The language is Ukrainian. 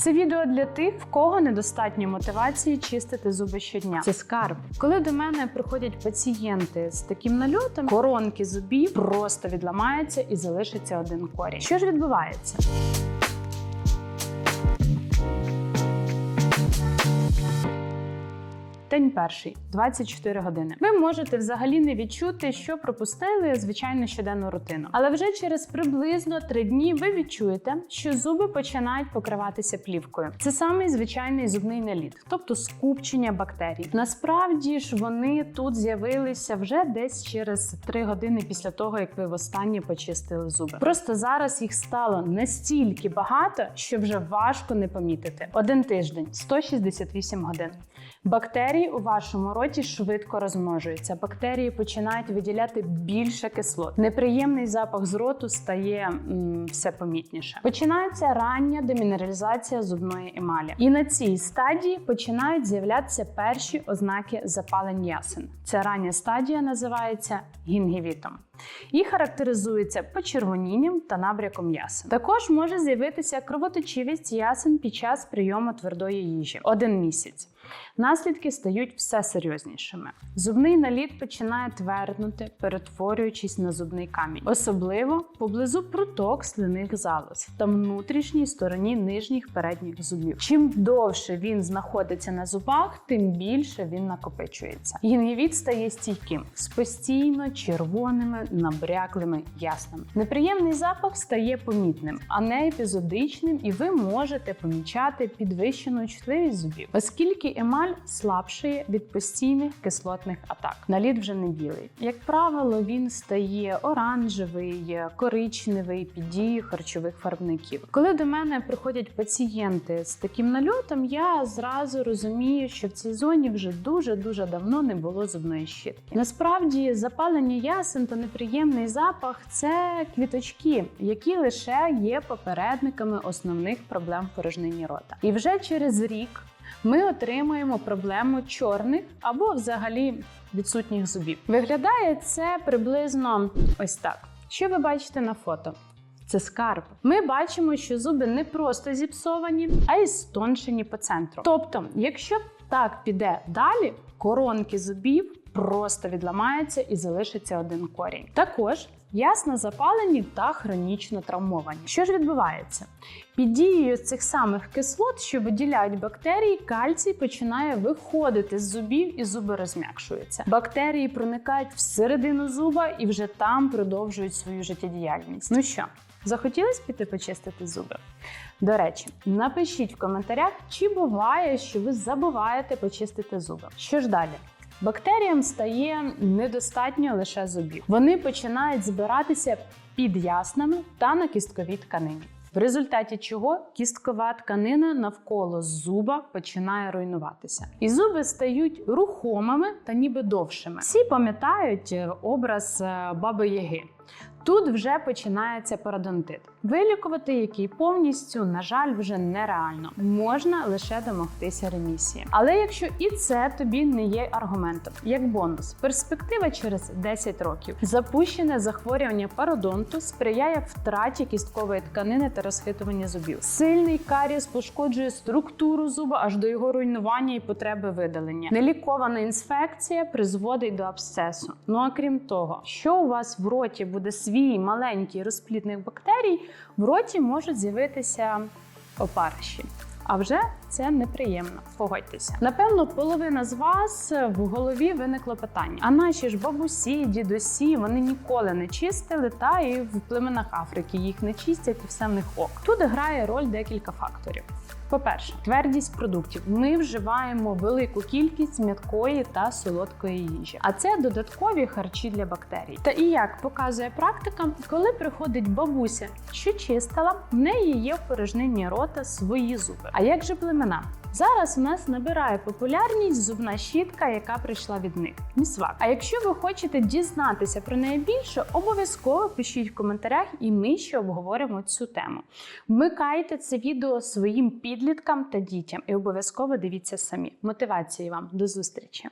Це відео для тих, в кого недостатньо мотивації чистити зуби щодня. Це скарб. Коли до мене приходять пацієнти з таким нальотом, коронки зубів просто відламаються і залишиться один корінь. Що ж відбувається? День перший 24 години. Ви можете взагалі не відчути, що пропустили звичайну щоденну рутину. Але вже через приблизно 3 дні ви відчуєте, що зуби починають покриватися плівкою. Це самий звичайний зубний наліт, тобто скупчення бактерій. Насправді ж вони тут з'явилися вже десь через 3 години після того, як ви востаннє почистили зуби. Просто зараз їх стало настільки багато, що вже важко не помітити. Один тиждень 168 годин. Бактерії у вашому роті швидко розмножуються. Бактерії починають виділяти більше кислот. Неприємний запах з роту стає м, все помітніше. Починається рання демінералізація зубної емалі. І на цій стадії починають з'являтися перші ознаки запалень ясен. Ця рання стадія називається гінгівітом і характеризується почервонінням та набряком ясен. Також може з'явитися кровоточивість ясен під час прийому твердої їжі один місяць. Наслідки стають все серйознішими. Зубний наліт починає тверднути, перетворюючись на зубний камінь, особливо поблизу проток слиних залоз та внутрішній стороні нижніх передніх зубів. Чим довше він знаходиться на зубах, тим більше він накопичується. Гінгівіт стає стійким з постійно червоними набряклими яснами. Неприємний запах стає помітним, а не епізодичним, і ви можете помічати підвищену чутливість зубів, оскільки емаль слабшає від постійних кислотних атак. Наліт вже не білий. Як правило, він стає оранжевий, коричневий під дією харчових фарбників. Коли до мене приходять пацієнти з таким нальотом, я зразу розумію, що в цій зоні вже дуже дуже давно не було зубної щітки. Насправді, запалення ясен та неприємний запах це квіточки, які лише є попередниками основних проблем в порожнині рота. І вже через рік ми отримуємо проблему чорних або взагалі відсутніх зубів. Виглядає це приблизно ось так. Що ви бачите на фото? Це скарб. Ми бачимо, що зуби не просто зіпсовані, а й стоншені по центру. Тобто, якщо так піде далі, коронки зубів просто відламаються і залишиться один корінь. Також ясно запалені та хронічно травмовані. Що ж відбувається? Під дією цих самих кислот, що виділяють бактерії, кальцій починає виходити з зубів і зуби розм'якшуються. Бактерії проникають всередину зуба і вже там продовжують свою життєдіяльність. Ну що, захотілось піти почистити зуби? До речі, напишіть в коментарях, чи буває, що ви забуваєте почистити зуби. Що ж далі? Бактеріям стає недостатньо лише зубів. Вони починають збиратися під яснами та на кістковій тканині. В результаті чого кісткова тканина навколо зуба починає руйнуватися, і зуби стають рухомими та ніби довшими. Всі пам'ятають е, образ е, баби Яги. Тут вже починається пародонтит, вилікувати який повністю, на жаль, вже нереально. Можна лише домогтися ремісії. Але якщо і це тобі не є аргументом, як бонус, перспектива через 10 років запущене захворювання пародонту сприяє втраті кісткової тканини та розхитування зубів. Сильний каріс пошкоджує структуру зуба аж до його руйнування і потреби видалення. Нелікована інфекція призводить до абсцесу. Ну а крім того, що у вас в роті буде свій маленький розплідних бактерій, в роті можуть з'явитися опариші. А вже це неприємно. Погодьтеся. Напевно, половина з вас в голові виникло питання: а наші ж бабусі, дідусі, вони ніколи не чистили, та і в племенах Африки їх не чистять, і все в них ок. Тут грає роль декілька факторів. По-перше, твердість продуктів. Ми вживаємо велику кількість м'якої та солодкої їжі, а це додаткові харчі для бактерій. Та і як показує практика, коли приходить бабуся, що чистила, в неї є в порожнині рота свої зуби. А як же племена? Зараз у нас набирає популярність зубна щітка, яка прийшла від них місвак. А якщо ви хочете дізнатися про неї більше, обов'язково пишіть в коментарях, і ми ще обговоримо цю тему. Вмикайте це відео своїм підліткам та дітям, і обов'язково дивіться самі. Мотивації вам до зустрічі!